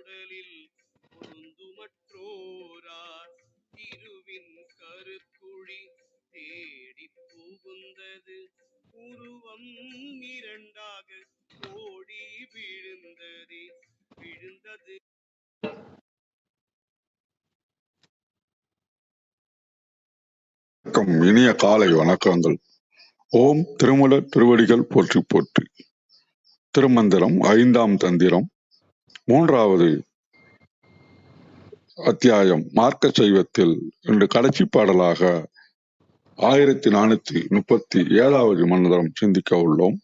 உடலில் பொருந்துமற்றோரார் திருவின் கருக்குழி தேடி புகுந்தது. உருவம் இரண்டாக ஓடி விழுந்தது விழுந்தது. வணக்கம். இனிய காலை வணக்கங்கள். ஓம் திருமல திருவடிகள் போற்றி போற்றி. திருமந்திரம் ஐந்தாம் தந்திரம். மூன்றாவது அத்தியாயம் மார்க்க சைவத்தில் என்று கடைசி பாடலாக ஆயிரத்தி நானூத்தி முப்பத்தி ஏழாவது மந்திரம் சிந்திக்க உள்ளோம்.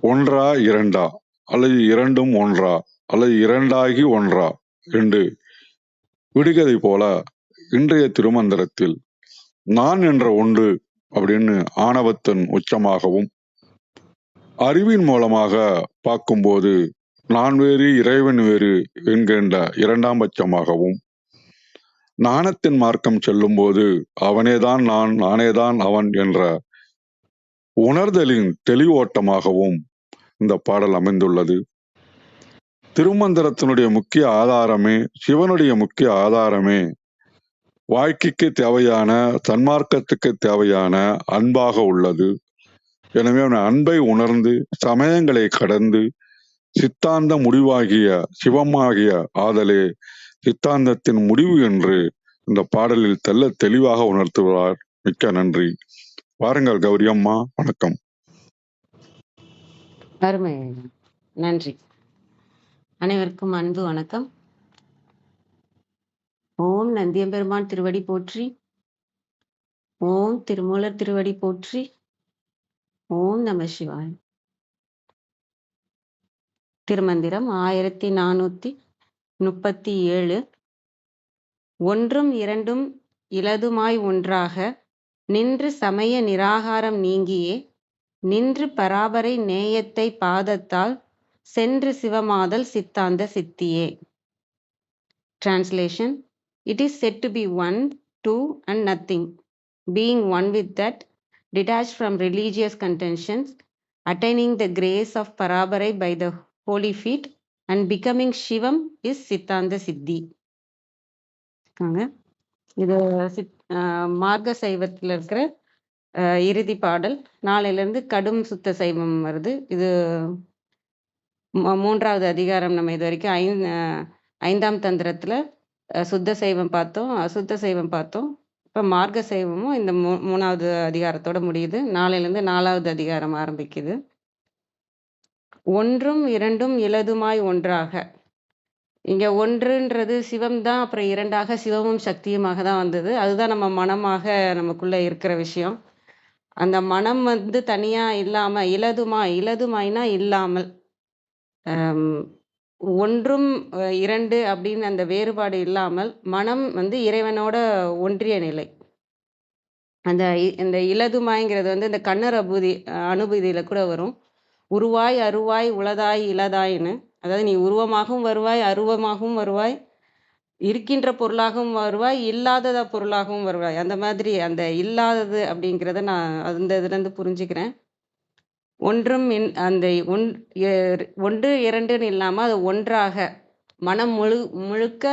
ஒன்றா இரண்டா? அல்லது இரண்டும் ஒன்றா? அல்லது இரண்டாகி ஒன்றா? என்று விடுகதை போல இன்றைய திருமந்திரத்தில் நான் என்ற ஒன்று அப்படின்னு ஆணவத்தின் உச்சமாகவும் அறிவின் மூலமாக பார்க்கும்போது நான் வேறு இறைவன் வேறு என்கின்ற இரண்டாம் பட்சமாகவும் நாணத்தின் மார்க்கம் செல்லும்போது அவனேதான் நான் நானேதான் அவன் என்ற உணர்தலின் தெளிவோட்டமாகவும் இந்த பாடல் அமைந்துள்ளது. திருமந்திரத்தினுடைய முக்கிய ஆதாரமே சிவனுடைய முக்கிய ஆதாரமே வாழ்க்கைக்கு தேவையான தன்மார்க்கத்துக்கு தேவையான அன்பாக உள்ளது. எனவே அவன் அன்பை உணர்ந்து சமயங்களை கடந்து சித்தாந்த முடிவாகிய சிவமாகிய ஆதலே சித்தாந்தத்தின் முடிவு என்று இந்த பாடலில் தெல்ல தெளிவாக உணர்த்துகிறார் மிக்க நன்றி. வாருங்கள் கௌரி அம்மா வணக்கம். அருமை. நன்றி. அனைவருக்கும் அன்பு வணக்கம். ஓம் நந்தியம்பெருமான் திருவடி போற்றி. ஓம் திருமூலர் திருவடி போற்றி. ஓம் நம சிவாய். திருமந்திரம் ஆயிரத்தி நானூத்தி முப்பத்தி ஏழு ஒன்றும் இரண்டும் இலதுமாய் ஒன்றாக நின்று சமய நிராகாரம் நீங்கியே நின்று பராபரை நேயத்தை பாதத்தால் சென்று சிவமாதல் சித்தாந்த சித்தியே translation it is said to be one two and nothing being one with that detach from religious contentions attaining the grace of பராபரை by the holy feet, and becoming Shivam is Siddhanta Siddhi. இது சித் மார்க்க சைவத்தில் இருக்கிற இறுதி பாடல். நாளையிலேருந்து கடும் சுத்த சைவம் வருது. இது மூன்றாவது அதிகாரம் நம்ம இது வரைக்கும் ஐந் ஐந்தாம் தந்திரத்தில் சுத்த சைவம் பார்த்தோம் அசுத்த சைவம் பார்த்தோம். இப்போ மார்க்க சைவமும் இந்த மூ மூணாவது அதிகாரத்தோட முடியுது. நாளையிலேருந்து நாலாவது அதிகாரம் ஆரம்பிக்குது. ஒன்றும் இரண்டும் இலதுமாய் ஒன்றாக. இங்கே ஒன்றுன்றது சிவம் தான் அப்புறம் இரண்டாக சிவமும் சக்தியுமாக தான் வந்தது. அதுதான் நம்ம மனமாக நமக்குள்ளே இருக்கிற விஷயம். அந்த மனம் வந்து தனியாக இல்லாமல் இலதுமாய் இலதுமாய்னா இல்லாமல் ஒன்றும் இரண்டு அப்படின்னு அந்த வேறுபாடு இல்லாமல் மனம் வந்து இறைவனோட ஒன்றிய நிலை. அந்த இந்த இலதுமாய்ங்கிறது வந்து இந்த கண்ணர் அபூதி அனுபூதியில் கூட வரும். உருவாய் அருவாய் உளதாய் இளதாய்னு அதாவது நீ உருவமாகவும் வருவாய் அருவமாகவும் வருவாய் இருக்கின்ற பொருளாகவும் வருவாய் இல்லாதத பொருளாகவும் வருவாய். அந்த மாதிரி அந்த இல்லாதது அப்படிங்கிறத நான் அந்த இதுலேருந்து புரிஞ்சுக்கிறேன். ஒன்றும் இன்- அந்த ஒன் ஒன்று இரண்டுன்னு இல்லாமல் அது ஒன்றாக மனம் முழு முழுக்க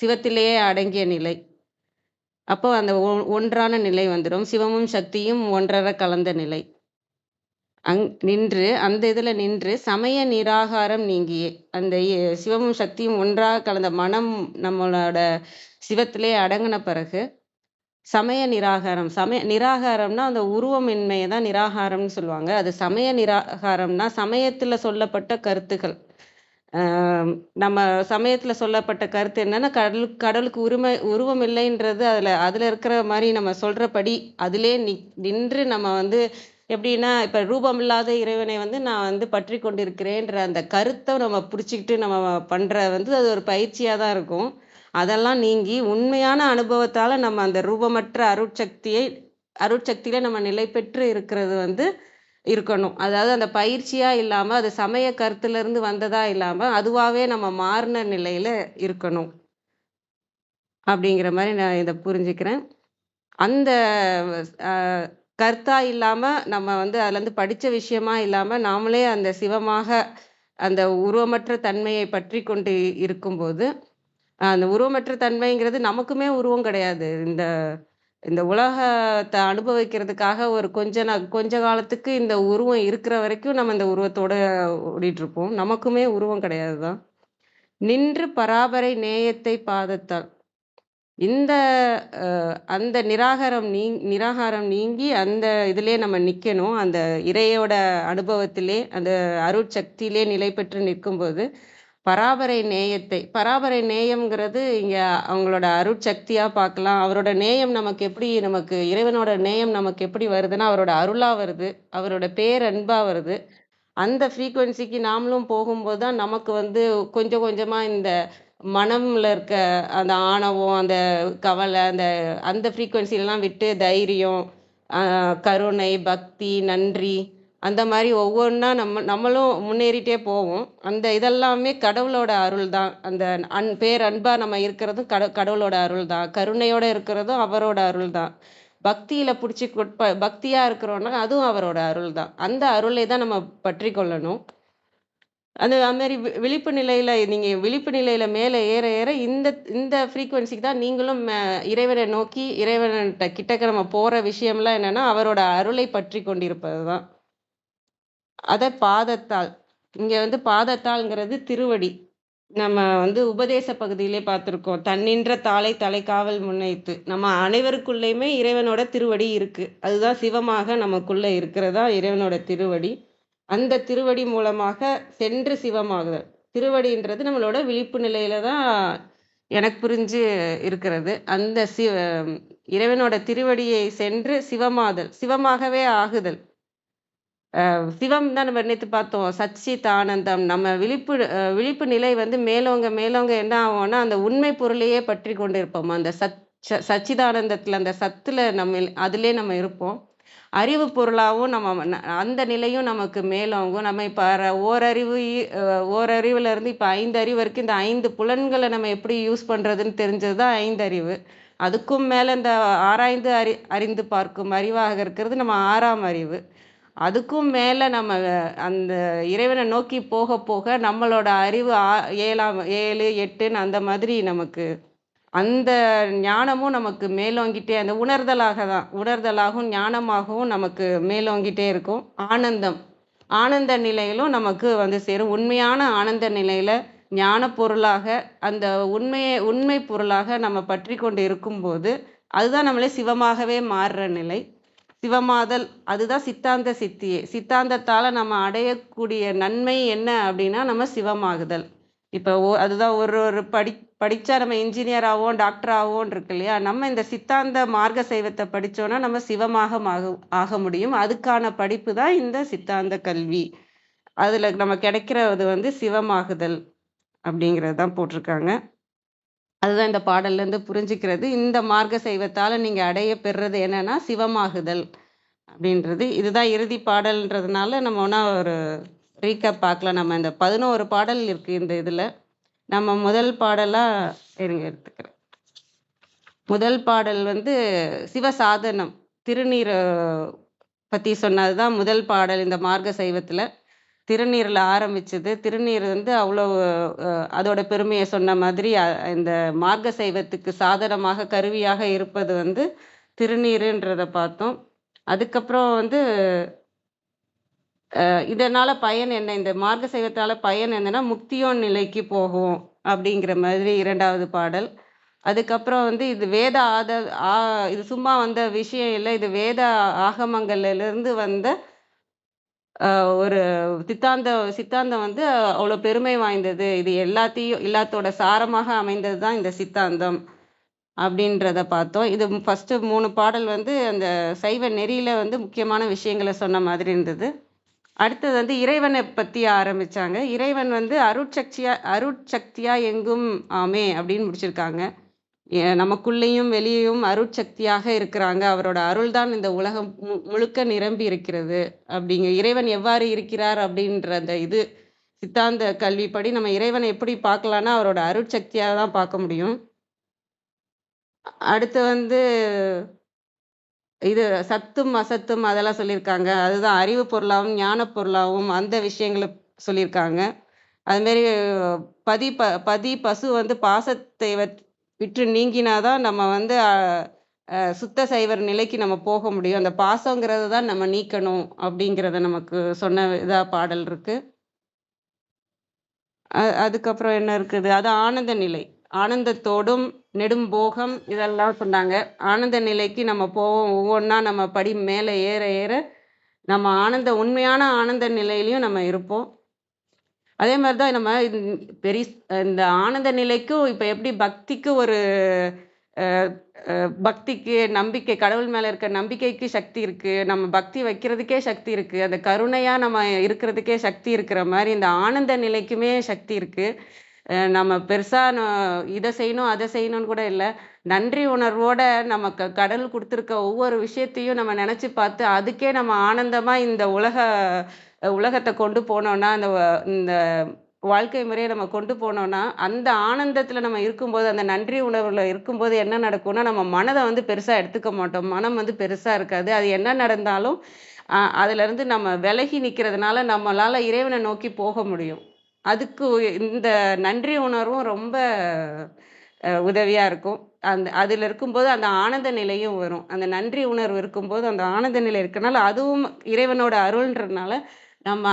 சிவத்திலேயே அடங்கிய நிலை. அப்போ அந்த ஒ- ஒன்றான நிலை வந்துடும் சிவமும் சக்தியும் ஒன்றரை கலந்த நிலை. அங் நின்று அந்த இதில் நின்று சமய நிராகாரம் நீங்கியே. அந்த சிவமும் சக்தியும் ஒன்றாக கலந்த மனம் நம்மளோட சிவத்திலே அடங்கின பிறகு சமய நிராகாரம். சமய நிராகாரம்னா அந்த உருவமின்மையை தான் நிராகாரம்னு சொல்லுவாங்க. அது சமய நிராகாரம்னா சமயத்தில் சொல்லப்பட்ட கருத்துக்கள் நம்ம சமயத்தில் சொல்லப்பட்ட கருத்து என்னன்னா கடலுக்கு கடலுக்கு உரிமை உருவம் இல்லைன்றது அதில் அதில் இருக்கிற மாதிரி நம்ம சொல்கிறபடி அதிலே நி நின்று நம்ம வந்து எப்படின்னா இப்போ ரூபம் இல்லாத இறைவனை வந்து நான் வந்து பற்றி கொண்டிருக்கிறேன்ற அந்த கருத்தை நம்ம பிடிச்சிக்கிட்டு நம்ம பண்ணுற வந்து அது ஒரு பயிற்சியாக தான் இருக்கும். அதெல்லாம் நீங்கி உண்மையான அனுபவத்தால் நம்ம அந்த ரூபமற்ற அருட்சக்தியை அருட்சக்தியில நம்ம நிலை பெற்று இருக்கிறது வந்து இருக்கணும். அதாவது அந்த பயிற்சியாக இல்லாமல் அது சமய கருத்துலேருந்து வந்ததா இல்லாமல் அதுவாகவே நம்ம மாறின நிலையில் இருக்கணும். அப்படிங்கிற மாதிரி நான் இதை புரிஞ்சுக்கிறேன். அந்த கர்த்தா இல்லாமல் நம்ம வந்து அதுலேருந்து படித்த விஷயமா இல்லாமல் நாமளே அந்த சிவமாக அந்த உருவமற்ற தன்மையை பற்றி கொண்டு இருக்கும்போது அந்த உருவமற்ற தன்மைங்கிறது நமக்குமே உருவம் கிடையாது. இந்த இந்த உலகத்தை அனுபவிக்கிறதுக்காக ஒரு கொஞ்ச ந கொஞ்ச காலத்துக்கு இந்த உருவம் இருக்கிற வரைக்கும் நம்ம இந்த உருவத்தோட ஓடிட்டு இருப்போம் நமக்குமே உருவம் கிடையாது தான் நின்று பராபரை நேயத்தை பாதத்தால் இந்த அந்த நிராகாரம் நீ நிராகாரம் நீங்கி அந்த இதிலே நம்ம நிற்கணும் அந்த இறையோட அனுபவத்திலே அந்த அருட்சக்தியிலே நிலை பெற்று நிற்கும்போது பராபரை நேயத்தை பராபரை நேயம்ங்கிறது இங்கே அவங்களோட அருட்சக்தியாக பார்க்கலாம். அவரோட நேயம் நமக்கு எப்படி நமக்கு இறைவனோட நேயம் நமக்கு எப்படி வருதுன்னா அவரோட அருளாக வருது அவரோட பேரன்பாக வருது. அந்த ஃப்ரீக்குவென்சிக்கு நாமளும் போகும்போது தான் நமக்கு வந்து கொஞ்சம் கொஞ்சமாக இந்த மனமில் இருக்க அந்த ஆணவம் அந்த கவலை அந்த அந்த ஃப்ரீக்குவென்சிலலாம் விட்டு தைரியம் கருணை பக்தி நன்றி அந்த மாதிரி ஒவ்வொன்றா நம்ம நம்மளும் முன்னேறிட்டே போவோம். அந்த இதெல்லாமே கடவுளோட அருள் தான் அந்த அன் அன்பாக நம்ம இருக்கிறதும் கட கடவுளோட அருள் தான் கருணையோட இருக்கிறதும் அவரோட அருள் தான் பக்தியில பிடிச்சி பக்தியா இருக்கிறோன்னா அதுவும் அவரோட அருள் தான் அந்த அருளை தான் நம்ம பற்றி கொள்ளணும். அந்த அதுமாரி மாதிரி வி- விழிப்பு நிலையில் நீங்கள் விழிப்பு நிலையில் மேலே ஏற ஏற இந்த இந்த ஃப்ரீக்குவென்சிக்கு தான் நீங்களும் மே- இறைவனை நோக்கி இறைவன்கிட்ட கிட்டக்க நம்ம போகிற விஷயம்லாம் என்னென்னா அவரோட அருளை பற்றி கொண்டிருப்பது தான். அதை பாதத்தால் இங்கே வந்து பாதத்தாள்ங்கிறது திருவடி. நம்ம வந்து உபதேச பகுதியிலே பார்த்துருக்கோம். தன்னின்ற தாளை தலைக்காவல் முன்னைத்து நம்ம அனைவருக்குள்ளேயுமே இறைவனோட திருவடி இருக்குது அதுதான் சிவமாக நமக்குள்ளே இருக்கிறதா இறைவனோட திருவடி. அந்த திருவடி மூலமாக சென்று சிவமாகுதல். திருவடின்றது நம்மளோட விழிப்பு நிலையில தான் எனக்கு புரிஞ்சு இருக்கிறது. அந்த சிவ இறைவனோட திருவடியை சென்று சிவமாதல் சிவமாகவே ஆகுதல். சிவம் தான் நம்ம நினைத்து பார்த்தோம். சச்சித் ஆனந்தம் நம்ம விழிப்பு விழிப்பு நிலை வந்து மேலோங்க மேலோங்க என்ன ஆகும்னா அந்த உண்மை பொருளையே பற்றி கொண்டு இருப்போம் அந்த சச் ச- அந்த சத்தில் நம்ம அதிலே நம்ம இருப்போம். அறிவு பொருளாகவும் நம்ம அந்த நிலையும் நமக்கு மேலோங்கும். நம்ம இப்போ ஓரறிவு இ- இப்போ ஐந்து அறிவு வரைக்கும் இந்த ஐந்து புலன்களை நம்ம எப்படி யூஸ் பண்ணுறதுன்னு தெரிஞ்சது தான் ஐந்தறிவு. அதுக்கும் மேலே இந்த ஆராய்ந்து அறி அறிந்து பார்க்கும் அறிவாக இருக்கிறது நம்ம ஆறாம் அறிவு. அதுக்கும் மேலே நம்ம அந்த இறைவனை நோக்கி போக போக நம்மளோட அறிவு ஆ- ஏழாம் ஏழு எட்டுன்னு அந்த மாதிரி நமக்கு அந்த ஞானமும் நமக்கு மேலோங்கிட்டே அந்த உணர்தலாக தான் உணர்தலாகவும் ஞானமாகவும் நமக்கு மேலோங்கிட்டே இருக்கும். ஆனந்தம். ஆனந்த நிலையிலும் நமக்கு வந்து சேரும். உண்மையான ஆனந்த நிலையில் ஞான பொருளாக அந்த உண்மையை உண்மை பொருளாக நம்ம பற்றி கொண்டு இருக்கும்போது அதுதான் நம்மளே சிவமாகவே மாறுற நிலை. சிவமாதல் அதுதான் சித்தாந்த சித்தியே. சித்தாந்தத்தால் நம்ம அடையக்கூடிய நன்மை என்ன அப்படின்னா நம்ம சிவமாகுதல். இப்போ ஓ- அதுதான் ஒரு ஒரு படி படித்தா நம்ம இன்ஜினியர் ஆவோம் டாக்டர் ஆவோம் இருக்கு இல்லையா? நம்ம இந்த சித்தாந்த மார்க்க சைவத்தை படித்தோன்னா நம்ம சிவமாக ஆக ஆக முடியும். அதுக்கான படிப்பு தான் இந்த சித்தாந்த கல்வி. அதில் நம்ம கிடைக்கிறது வந்து சிவமாகுதல் அப்படிங்கிறது தான் போட்டிருக்காங்க. அதுதான் இந்த பாடல்லேருந்து புரிஞ்சுக்கிறது. இந்த மார்க்க சைவத்தால் நீங்கள் அடைய பெறுறது என்னன்னா சிவமாகுதல் அப்படின்றது. இதுதான் இறுதி பாடல்ன்றதுனால நம்ம ஒன்றா ஒரு ரீகேப் பார்க்கலாம். நம்ம இந்த பதினோரு பாடல் இருக்கு இந்த இதில். நம்ம முதல் பாடலாக இருங்க எடுத்துக்கிறேன். முதல் பாடல் வந்து சிவசாதனம் பற்றி சொன்னது தான் முதல் பாடல் இந்த மார்க்க சைவத்தில். திருநீரில் ஆரம்பிச்சது. திருநீர் வந்து அவ்வளோ அதோட பெருமையை சொன்ன மாதிரி இந்த மார்க்க சைவத்துக்கு சாதனமாக கருவியாக இருப்பது வந்து திருநீருன்றதை பார்த்தோம். அதுக்கப்புறம் வந்து இதனால பயன் என்ன? இந்த மார்க்க சைவத்தால பயன் என்னன்னா முக்தியோன் நிலைக்கு போகும் அப்படிங்கிற மாதிரி இரண்டாவது பாடல். அதுக்கப்புறம் வந்து இது வேத ஆத ஆ இது சும்மா வந்த விஷயம் இல்லை. இது வேத ஆகமங்கள்லேருந்து வந்த ஒரு சித்தாந்த சித்தாந்தம் வந்து அவ்வளோ பெருமை வாய்ந்தது. இது எல்லாத்தையும் எல்லாத்தோட சாரமாக அமைந்தது தான் இந்த சித்தாந்தம் அப்படின்றத பார்த்தோம். இது ஃபஸ்ட்டு மூணு பாடல் வந்து அந்த சைவ நெறியில வந்து முக்கியமான விஷயங்களை சொன்ன மாதிரி இருந்தது. அடுத்தது வந்து இறைவனை பற்றி ஆரம்பித்தாங்க இறைவன் வந்து அருட்சக்தியாக அருட்சக்தியாக எங்கும் ஆமே அப்படின்னு முடிச்சிருக்காங்க. ஏ- நமக்குள்ளேயும் வெளியேயும் அருட்சக்தியாக இருக்கிறாங்க. அவரோட அருள்தான் இந்த உலகம் மு- முழுக்க நிரம்பி இருக்கிறது அப்படிங்க இறைவன் எவ்வாறு இருக்கிறார் அப்படின்ற அந்த இது சித்தாந்த கல்விப்படி நம்ம இறைவனை எப்படி பார்க்கலான்னா அவரோட அருட்சக்தியாக தான் பார்க்க முடியும். அடுத்து வந்து இது சத்தும் அசத்தும் அதெல்லாம் சொல்லியிருக்காங்க. அதுதான் அறிவு பொருளாகவும் ஞான பொருளாகவும் அந்த விஷயங்களை சொல்லியிருக்காங்க. அதுமாரி பதி ப பதி பசு வந்து பாசத்தை விற்று நீங்கினாதான் நம்ம வந்து சுத்த சைவர் நிலைக்கு நம்ம போக முடியும். அந்த பாசங்கிறது தான் நம்ம நீக்கணும் அப்படிங்கிறத நமக்கு சொன்ன இதாக பாடல் இருக்கு. அதுக்கப்புறம் என்ன இருக்குது? அது ஆனந்த நிலை. ஆனந்தத்தோடும் நெடும்போகம் இதெல்லாம் சொன்னாங்க. ஆனந்த நிலைக்கு நம்ம போவோம். ஒவ்வொன்றா நம்ம படி மேலே ஏற ஏற நம்ம ஆனந்த உண்மையான ஆனந்த நிலையிலையும் நம்ம இருப்போம். அதே மாதிரி தான் நம்ம பெரிய இந்த ஆனந்த நிலைக்கும் இப்போ எப்படி பக்திக்கு ஒரு பக்திக்கு நம்பிக்கை கடவுள் மேலே இருக்க நம்பிக்கைக்கு சக்தி இருக்குது நம்ம பக்தி வைக்கிறதுக்கே சக்தி இருக்குது அந்த கருணையாக நம்ம இருக்கிறதுக்கே சக்தி இருக்கிற மாதிரி இந்த ஆனந்த நிலைக்குமே சக்தி இருக்குது நம்ம பெருசாக இதை செய்யணும் அதை செய்யணும்னு கூட இல்லை. நன்றி உணர்வோட நமக்கு கடவுள் கொடுத்துருக்க ஒவ்வொரு விஷயத்தையும் நம்ம நினச்சி பார்த்து அதுக்கே நம்ம ஆனந்தமாக இந்த உலக உலகத்தை கொண்டு போனோம்னா அந்த இந்த வாழ்க்கை முறையை நம்ம கொண்டு போனோம்னா அந்த ஆனந்தத்தில் நம்ம இருக்கும்போது அந்த நன்றி உணர்வில் இருக்கும்போது என்ன நடக்கும்னா நம்ம மனதை வந்து பெருசாக எடுத்துக்க மாட்டோம். மனம் வந்து பெருசாக இருக்காது. அது என்ன நடந்தாலும் அதுலேருந்து நம்ம விலகி நிற்கிறதுனால நம்மளால் இறைவனை நோக்கி போக முடியும். அதுக்கு இந்த நன்றி உணர்வும் ரொம்ப உதவியாக இருக்கும். அந்த அதில் இருக்கும்போது அந்த ஆனந்த நிலையும் வரும். அந்த நன்றி உணர்வு இருக்கும்போது அந்த ஆனந்த நிலை இருக்கனால அதுவும் இறைவனோட அருள்ன்றதுனால நம்ம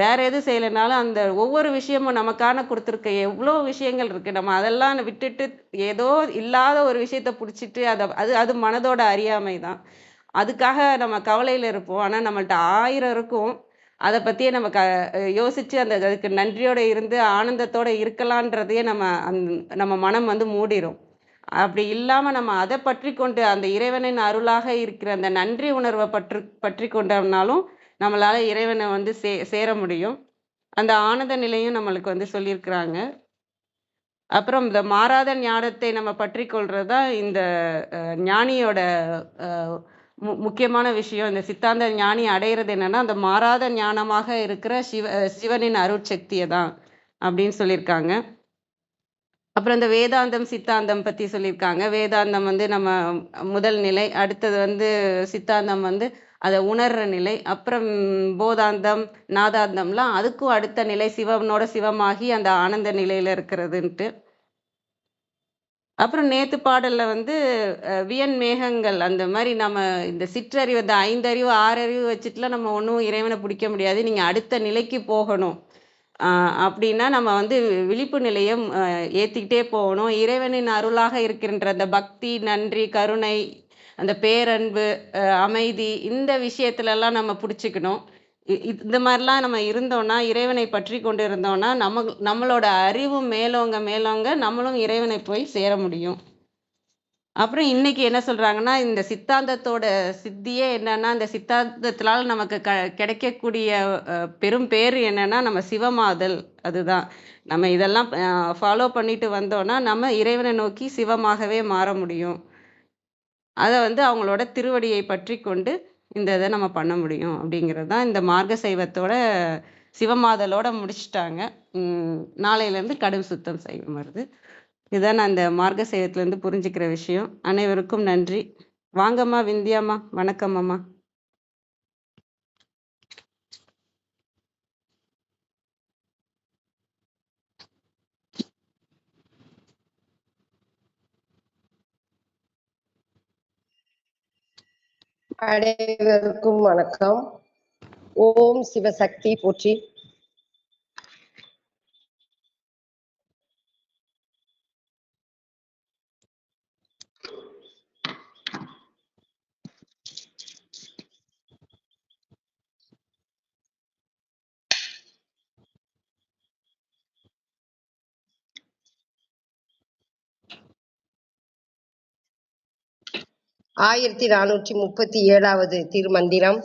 வேற எதுவும் செய்யலைனாலும் அந்த ஒவ்வொரு விஷயமும் நமக்கான கொடுத்துருக்க எவ்வளோ விஷயங்கள் இருக்கு. நம்ம அதெல்லாம் விட்டுட்டு ஏதோ இல்லாத ஒரு விஷயத்த பிடிச்சிட்டு அதை அது அது மனதோட அறியாமை தான் அதுக்காக நம்ம கவலையில் இருப்போம். ஆனால் நம்மள்ட்ட ஆயிரம் இருக்கும். அதை பற்றியே நம்ம க யோசித்து அந்த அதுக்கு நன்றியோட இருந்து ஆனந்தத்தோட இருக்கலான்றதையே நம்ம அந் நம்ம மனம் வந்து மூடிடும் அப்படி இல்லாமல் நம்ம அதை பற்றி கொண்டு அந்த இறைவனின் அருளாக இருக்கிற அந்த நன்றி உணர்வை பற்று பற்றி கொண்டோம்னாலும் நம்மளால் இறைவனை வந்து சே சேர முடியும். அந்த ஆனந்த நிலையும் நம்மளுக்கு வந்து சொல்லியிருக்கிறாங்க. அப்புறம் இந்த மாறாத ஞானத்தை நம்ம பற்றி கொள்றது தான் இந்த ஞானியோட மு முக்கியமான விஷயம். இந்த சித்தாந்த ஞானி அடையிறது என்னன்னா அந்த மாறாத ஞானமாக இருக்கிற சிவ சிவனின் அருட்சக்தியை தான் அப்படின்னு சொல்லியிருக்காங்க. அப்புறம் இந்த வேதாந்தம் சித்தாந்தம் பத்தி சொல்லியிருக்காங்க. வேதாந்தம் வந்து நம்ம முதல் நிலை அடுத்தது வந்து சித்தாந்தம் வந்து அதை உணர்ற நிலை அப்புறம் போதாந்தம் நாதாந்தம்லாம் அதுக்கும் அடுத்த நிலை சிவனோட சிவமாகி அந்த ஆனந்த நிலையில இருக்கிறதுன்ட்டு. அப்புறம் நேத்து பாடலில் வந்து வியன் மேகங்கள் அந்த மாதிரி நம்ம இந்த சிற்றறிவு இந்த ஐந்தறிவு ஆறறிவு வச்சுட்டுலாம் நம்ம ஒன்றும் இறைவனை பிடிக்க முடியாது. நீங்கள் அடுத்த நிலைக்கு போகணும். அப்படின்னா நம்ம வந்து விழிப்பு நிலையம் ஏற்றிக்கிட்டே போகணும். இறைவனின் அருளாக இருக்கின்ற அந்த பக்தி நன்றி கருணை அந்த பேரன்பு அமைதி இந்த விஷயத்துலலாம் நம்ம பிடிச்சிக்கணும். இந்த மாதிரிலாம் நம்ம இருந்தோம்னா இறைவனை பற்றி கொண்டு இருந்தோம்னா நம்ம நம்மளோட அறிவு மேலோங்க மேலோங்க நம்மளும் இறைவனை போய் சேர முடியும். அப்புறம் இன்னைக்கு என்ன சொல்றாங்கன்னா இந்த சித்தாந்தத்தோட சித்தியே என்னன்னா இந்த சித்தாந்தத்தினால் நமக்கு க கிடைக்கக்கூடிய பெரும் பேர் என்னன்னா நம்ம சிவமாதல் அதுதான். நம்ம இதெல்லாம் ஃபாலோ பண்ணிட்டு வந்தோம்னா நம்ம இறைவனை நோக்கி சிவமாகவே மாற முடியும். அதை வந்து அவங்களோட திருவடியை பற்றி கொண்டு இந்த இதை நம்ம பண்ண முடியும் அப்படிங்கிறது தான் இந்த மார்க்க சைவத்தோட சிவமாதலோட முடிச்சிட்டாங்க. நாளையிலேருந்து கடும் சுத்தம் செய்வம் வருது. இதுதான் நான் இந்த மார்க்க சைவத்துலேருந்து புரிஞ்சுக்கிற விஷயம். அனைவருக்கும் நன்றி. வாங்கம்மா விந்தியாம்மா. வணக்கம் அனைவருக்கும் வணக்கம். ஓம் சிவசக்தி போற்றி. ஆயிரத்தி நானூற்றி முப்பத்தி ஏழாவது திருமந்திரம்.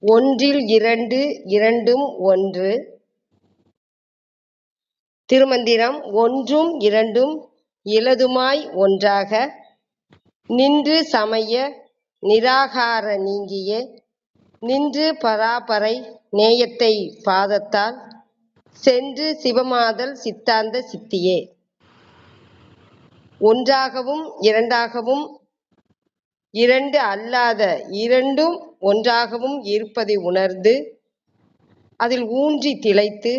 ஒன்றில் இரண்டு இரண்டும் ஒன்று. திருமந்திரம் ஒன்றும் இரண்டும் இலதுமாய் ஒன்றாக நின்று சமய நிராகார நீங்கியே நின்று பராபரை நேயத்தை பாதத்தால் சென்று சிவமாதல் சித்தாந்த சித்தியே. ஒன்றாகவும் இரண்டாகவும் இரண்டு அல்லாத இரண்டும் ஒன்றாகவும் இருப்பதை உணர்ந்து அதில் ஊன்றி திளைத்து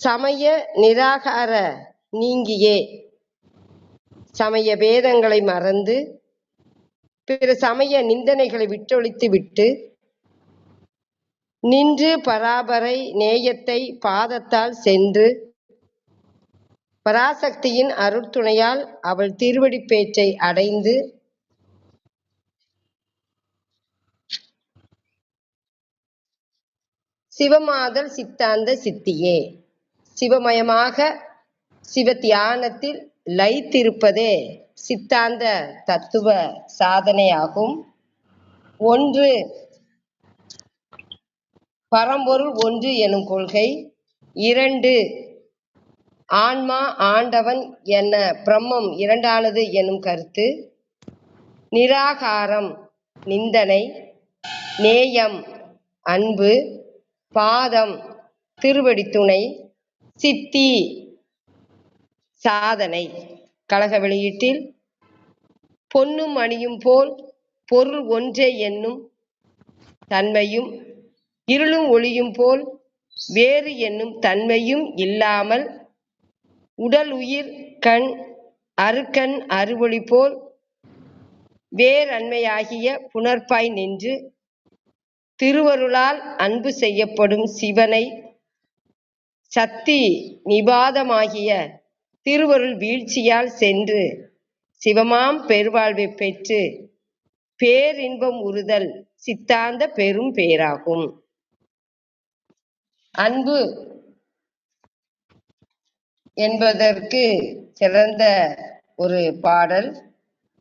சமய நிராகார நீங்கியே. சமய பேதங்களை மறந்து பிற சமய நிந்தனைகளை விட்டொழித்து விட்டு நின்று பராபரை நேயத்தை பாதத்தால் சென்று பராசக்தியின் அருட்துணையால் அவள் திருவடி பேச்சை அடைந்து சிவமாதல் சித்தாந்த சித்தியே. சிவமயமாக சிவ தியானத்தில் லயித்திருப்பதே சித்தாந்த தத்துவ சாதனையாகும். ஒன்று பரம்பொருள் ஒன்று எனும் கொள்கை. இரண்டு ஆன்மா ஆண்டவன் என்ன பிரம்மம் இரண்டானது எனும் கருத்து. நிராகாரம் நிந்தனை நேயம் அன்பு பாதம் திருவடி துணை சித்தி சாதனை. கழக வெளியீட்டில் பொன்னும் அணியும் போல் பொருள் ஒன்றே என்னும் தன்மையும் இருளும் ஒளியும் போல் வேறு என்னும் தன்மையும் இல்லாமல் உடல் உயிர் கண் அருக்கண் அருவொளி போல் வேரன்மையாகிய புணர்ப்பாய் நின்று திருவருளால் அன்பு செய்யப்படும் சிவனை சக்தி நிபாதமாகிய திருவருள் வீழ்ச்சியால் சென்று சிவமாம் பெருவாழ்வை பெற்று பேரின்பம் உறுதல் சித்தாந்த பெரும் பேராகும். அன்பு என்பதற்கு சிறந்த ஒரு பாடல்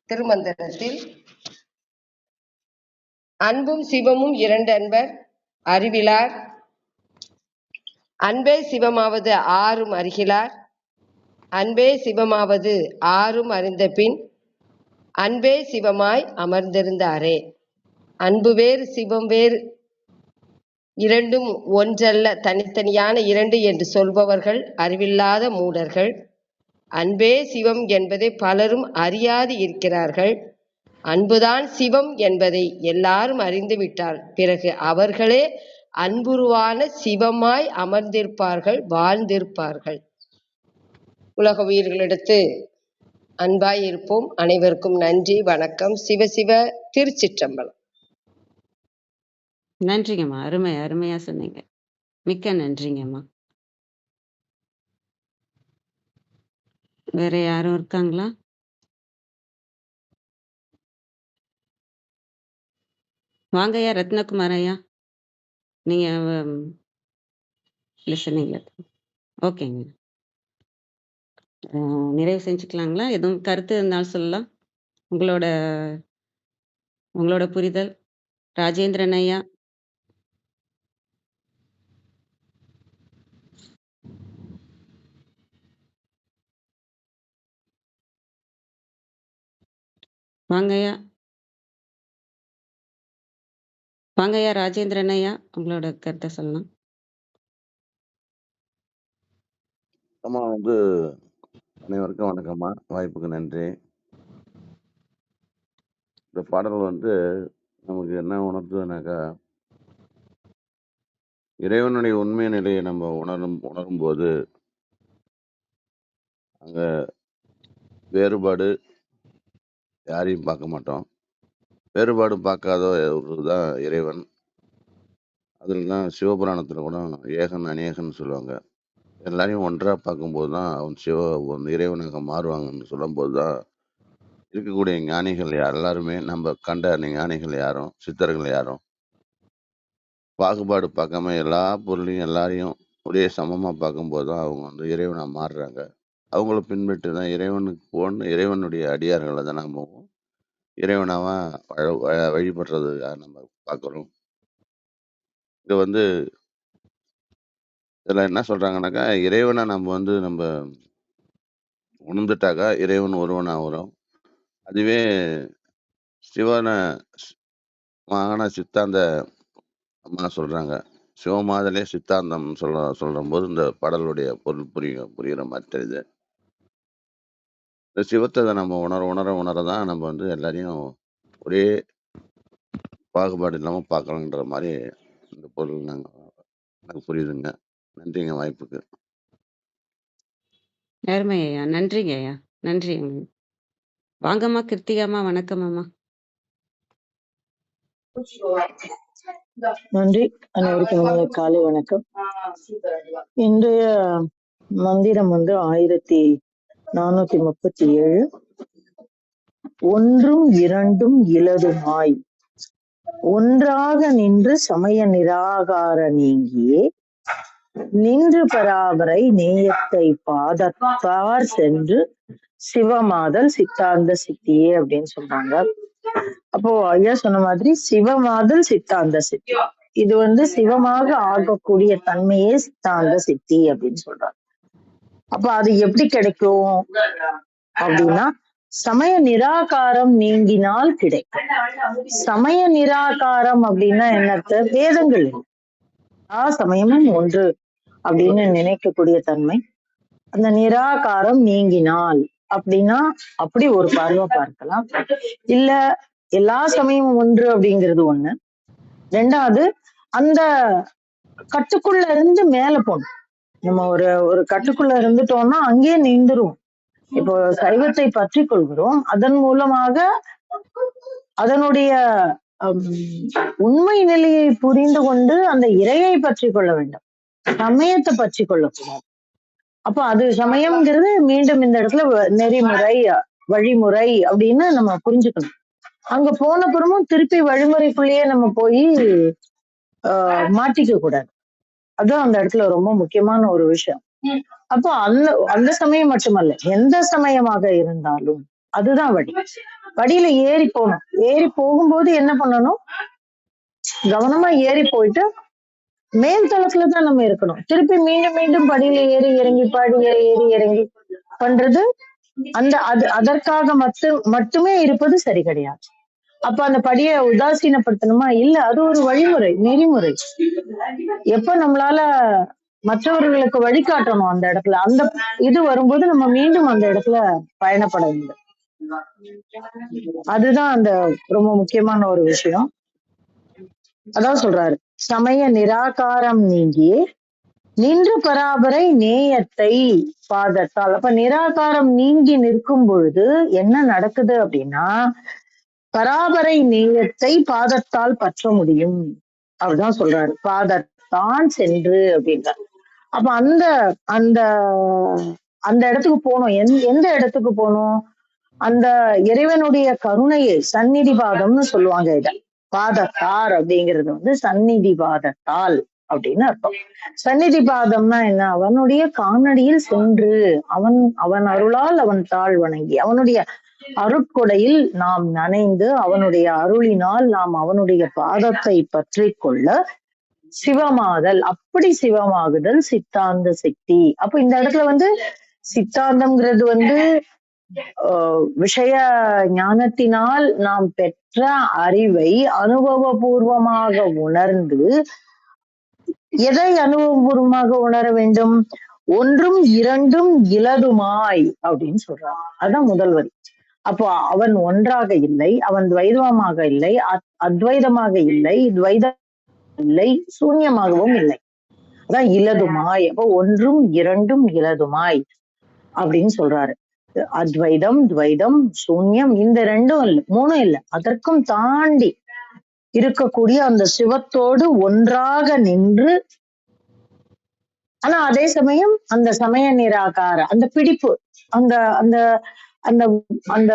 திருமந்திரத்தில். அன்பும் சிவமும் இரண்டு அன்பர் அறிவிலார். அன்பே சிவமாவது ஆறும் அறிகிலார். அன்பே சிவமாவது ஆறும் அறிந்த பின் அன்பே சிவமாய் அமர்ந்திருந்தாரே. அன்பு வேறு சிவம் வேறு இரண்டும் ஒன்றல்ல தனித்தனியான இரண்டு என்று சொல்பவர்கள் அறிவில்லாத மூடர்கள். அன்பே சிவம் என்பதை பலரும் அறியாது இருக்கிறார்கள். அன்புதான் சிவம் என்பதை எல்லாரும் அறிந்துவிட்டால் பிறகு அவர்களே அன்புருவான சிவமாய் அமர்ந்திருப்பார்கள் வாழ்ந்திருப்பார்கள். உலக உயிர்களிடத்து அன்பாய் இருப்போம். அனைவருக்கும் நன்றி வணக்கம். சிவசிவ திருச்சிற்றம்பலம். நன்றிங்கம்மா. அருமை அருமையா சொன்னீங்க. மிக்க நன்றிங்கம்மா. வேற யாரும் இருக்காங்களா? வாங்க ஐயா ரத்னகுமார் ஐயா. நீங்க லிசனிங்ல ஓகேங்க. அஹ், நிறைவு செஞ்சுக்கலாங்களா? எதுவும் கருத்து இருந்தாலும் சொல்லலாம். உங்களோட உங்களோட புரிதல். ராஜேந்திரன் ஐயா. வாங்கய்யா. வாங்கய்யா ராஜேந்திரன் ஐயா உங்களோட கருத்தை சொல்லலாம் அம்மா வந்து அனைவருக்கும் வணக்கம்மா. வாய்ப்புக்கு நன்றி. இந்த பாடல் வந்து நமக்கு என்ன உணர்த்துதுனாக்கா இறைவனுடைய உண்மை நிலையை நம்ம உணரும் உணரும்போது அங்க வேறுபாடு யாரையும் பார்க்க மாட்டோம். வேறுபாடு பார்க்காத ஒரு தான் இறைவன். அதில் தான் சிவபுராணத்தில் கூட ஏகன் அநேகன் சொல்லுவாங்க. எல்லாரையும் ஒன்றா பார்க்கும்போது தான் அவன் சிவ அந்த இறைவனாக மாறுவாங்கன்னு சொல்லும்போது தான் இருக்கக்கூடிய ஞானிகள் யார் எல்லாருமே நம்ம கண்ட ஞானிகள் யாரும் சித்தர்கள் யாரும் பாகுபாடு பார்க்காம எல்லா பொருளையும் எல்லாரையும் ஒரே சமமாக பார்க்கும்போது தான் அவங்க வந்து இறைவனாக மாறுறாங்க. அவங்கள பின்பற்றி தான் இறைவனுக்கு போன இறைவனுடைய அடியார்களை தான் நம்ம இறைவனாக வழ வ- வழிபடுறது நம்ம பார்க்குறோம். இது வந்து இதில் என்ன சொல்கிறாங்கனாக்கா இறைவனை நம்ம வந்து நம்ம உணர்ந்துட்டாக்கா இறைவன் ஒருவனாக வரும் அதுவே சிவனை ஸ்- மகான சித்தாந்த அம்மா சொல்றாங்க. சிவமாதலே சித்தாந்தம் சொல்ல சொல்ற போது இந்த பாடலுடைய பொருள் புரியும் புரிகிற மாதிரி தெரியுது. இந்த சிவத்தை நம்ம உணர உணர உணர தான் நம்ம வந்து எல்லாரையும் ஒரே பாகுபாடு இல்லாமல் பார்க்கலான்ற மாதிரி இந்த பொருள் நாங்கள் எனக்கு புரியுதுங்க. நன்றிங்க வாய்ப்புக்கு. அருமை ஐயா. நன்றிங்க ஐயா. நன்றி வாங்கம்மா கிருத்திகாம்மா வணக்கம்மா நன்றி. அனைவருக்கும் காலை வணக்கம். இன்றைய மந்திரம் வந்து ஆயிரத்தி நானூத்தி முப்பத்தி ஏழு. ஒன்றும் இரண்டும் இலதுமாய் ஒன்றாக நின்று சமய நிராகார நீங்கியே. நின்று பராபரை நேயத்தை பாதத்தார் சென்று சிவமாதல் சித்தாந்த சித்தியே அப்படின்னு சொல்றாங்க. அப்போ ஐயா சொன்ன மாதிரி சிவமாதல் சித்தாந்த சித்தி. இது வந்து சிவமாக ஆகக்கூடிய தன்மையே சித்தாந்த சித்தி அப்படின்னு சொல்றாங்க. அப்ப அது எப்படி கிடைக்கும்? அப்படின்னா சமய நிராகாரம் நீங்கினால் கிடைக்கும். சமய நிராகாரம் அப்படின்னா என்னத்த? வேதங்கள். எல்லா சமயமும் ஒன்று அப்படின்னு நினைக்கக்கூடிய தன்மை. அந்த நிராகாரம் நீங்கினால் அப்படின்னா அப்படி ஒரு பார்வை பார்க்கலாம். இல்ல எல்லா சமயமும் ஒன்று அப்படிங்கிறது ஒண்ணு. ரெண்டாவது அந்த கட்டுக்குள்ள இருந்து மேல போகணும். நம்ம ஒரு ஒரு கட்டுக்குள்ள இருந்துட்டோம்னா அங்கேயே நீந்துரும். இப்போ சைவத்தை பற்றி கொள்கிறோம். அதன் மூலமாக அதனுடைய ஹம், உண்மை நிலையை புரிந்து கொண்டு அந்த இறையை பற்றி கொள்ள வேண்டும். சமயத்தை பற்றி கொள்ளக்கூடாது. அப்ப அது சமயம்ங்கிறது மீண்டும் இந்த இடத்துல வ- நெறிமுறை வழிமுறை அப்படின்னு நம்ம புரிஞ்சுக்கணும். அங்க போன பிறமும் திருப்பி வழிமுறைக்குள்ளேயே நம்ம போய் ஆஹ் மாட்டிக்க கூடாது. அதுதான் அந்த இடத்துல ரொம்ப முக்கியமான ஒரு விஷயம். அப்போ அந்த அந்த சமயம் மட்டுமல்ல எந்த சமயமாக இருந்தாலும் அதுதான் வழி. வழியில ஏறி போகணும் ஏறி போகும்போது என்ன பண்ணணும்? கவனமா ஏறி போயிட்டு மேல் தளத்துல தான் நம்ம இருக்கணும். திருப்பி மீண்டும் மீண்டும் படியில ஏறி இறங்கி படியில ஏறி இறங்கி பண்றது அந்த அது அதற்காக மட்டும் மட்டுமே இருப்பது சரி கிடையாது. அப்ப அந்த படியை உதாசீனப்படுத்தணுமா? இல்ல அது ஒரு வழிமுறை நெறிமுறை. எப்ப நம்மளால மற்றவர்களுக்கு வழிகாட்டணும் அந்த இடத்துல? அந்த இது வரும்போது நம்ம மீண்டும் அந்த இடத்துல பயணப்பட வேண்டும். அதுதான் அந்த ரொம்ப முக்கியமான ஒரு விஷயம். அதான் சொல்றாரு. சமய நிராகாரம் நீங்கி நின்று பராபரை நேயத்தை பாதத்தால். அப்ப நிராகாரம் நீங்கி நிற்கும் பொழுது என்ன நடக்குது அப்படின்னா பராபரை நேயத்தை பாதத்தால் பற்ற முடியும். அப்படிதான் சொல்றாரு. பாதத்தான் சென்று அப்படின்றார். அப்ப அந்த அந்த அந்த இடத்துக்கு போனோம். எந் எந்த இடத்துக்கு போனோம்? அந்த இறைவனுடைய கருணையை சந்நிதி பாதம்னு சொல்லுவாங்க இத. பாதத்தார் அப்படிங்கிறது வந்து சந்நிதி பாதத்தால் அப்படின்னு அர்த்தம். சந்நிதி பாதம்னா என்ன? அவனுடைய காணடியில் சென்று அவன் அவன் அருளால் அவன் தாழ் வணங்கி அவனுடைய அருட்கொடையில் நாம் நனைந்து அவனுடைய அருளினால் நாம் அவனுடைய பாதத்தை பற்றி கொள்ள சிவமாதல். அப்படி சிவமாகுதல் சித்தாந்த சக்தி அப்ப இந்த இடத்துல வந்து சித்தாந்தம்ங்கிறது வந்து விஷய ஞானத்தினால் நாம் பெற்ற அறிவை அனுபவபூர்வமாக உணர்ந்து எதை அனுபவபூர்வமாக உணர வேண்டும்? ஒன்றும் இரண்டும் இலதுமாய் அப்படின்னு சொல்றாங்க. அதான் முதல் வரி. அப்போ அவன் ஒன்றாக இல்லை அவன் துவைதமாக இல்லை அத்வைதமாக இல்லை துவைதம் இல்லை சூன்யமாகவும் இல்லை. அதான் இலதுமாய். அப்போ ஒன்றும் இரண்டும் இலதுமாய் அப்படின்னு சொல்றாரு. அத்வைதம் துவைதம் சூன்யம் இந்த ரெண்டும் இல்லை மூணும் இல்லை. அதற்கும் தாண்டி இருக்கக்கூடிய அந்த சிவத்தோடு ஒன்றாக நின்று ஆனா அதே சமயம் அந்த சமய நிராகார அந்த பிடிப்பு அந்த அந்த அந்த அந்த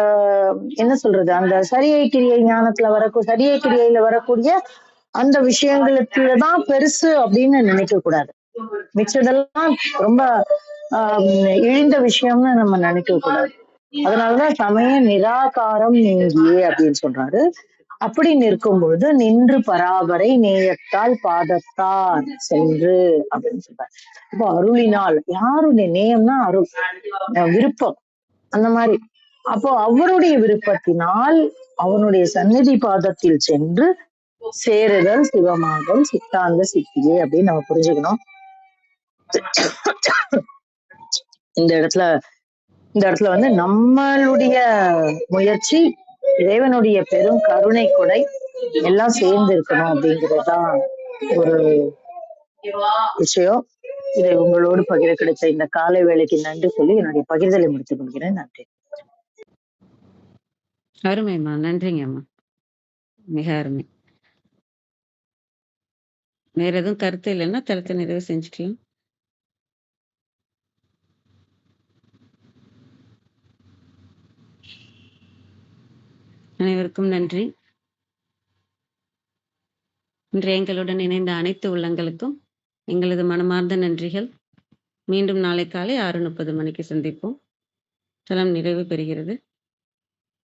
என்ன சொல்றது? அந்த சரியை கிரியை ஞானத்துல வரக்கூடிய சரியை கிரியையில வரக்கூடிய அந்த விஷயங்களுக்குலதான் பெருசு அப்படின்னு நினைக்க கூடாது. மிச்சதெல்லாம் ரொம்ப ஆஹ் இழிந்த விஷயம்னு நம்ம நினைக்க கூடாது. அதனாலதான் சமய நிராகாரம் நீங்கியே அப்படின்னு சொல்றாரு. அப்படி நிற்கும் பொழுது நின்று பராபரை நேயத்தால் பாதத்தார் சென்று அப்படின்னு சொல்றாரு. இப்போ அருளினால் யாருடைய நேயம்னா அருள் விருப்பம். அந்த மாதிரி. அப்போ அவருடைய விருப்பத்தினால் அவனுடைய சந்நிதி பாதத்தில் சென்று சேருதல் சிவமாதல் சித்தாந்த சித்தியே அப்படின்னு நம்ம புரிஞ்சுக்கணும். இந்த இடத்துல இந்த இடத்துல வந்து நம்மளுடைய முயற்சி இறைவனுடைய பெரும் கருணை கொடை எல்லாம் சேர்ந்து இருக்கணும் அப்படிங்கறதுதான் ஒரு விஷயம். இதை உங்களோடு பகிர கிடைத்த இந்த காலை வேலைக்கு நன்றி சொல்லி என்னுடைய பகிர்தலை முடித்துக் கொள்கிறேன். நன்றி. அருமைம்மா நன்றிங்கம்மா மிக அருமை. வேற எதுவும் கருத்து இல்லைன்னா தளத்தை நிறைவு செஞ்சுக்கலாம். அனைவருக்கும் நன்றி. இன்று எங்களுடன் இணைந்த அனைத்து உள்ளங்களுக்கும் எங்களது மனமார்ந்த நன்றிகள். மீண்டும் நாளை காலை ஆறு முப்பது மணிக்கு சந்திப்போம். தலம் நிறைவு பெறுகிறது.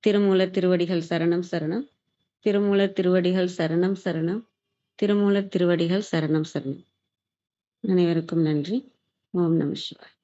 திருமூலர் திருவடிகள் சரணம் சரணம். திருமூலர் திருவடிகள் சரணம் சரணம். திருமூலர் திருவடிகள் சரணம் சரணம். அனைவருக்கும் நன்றி. ஓம் நம சிவாய்.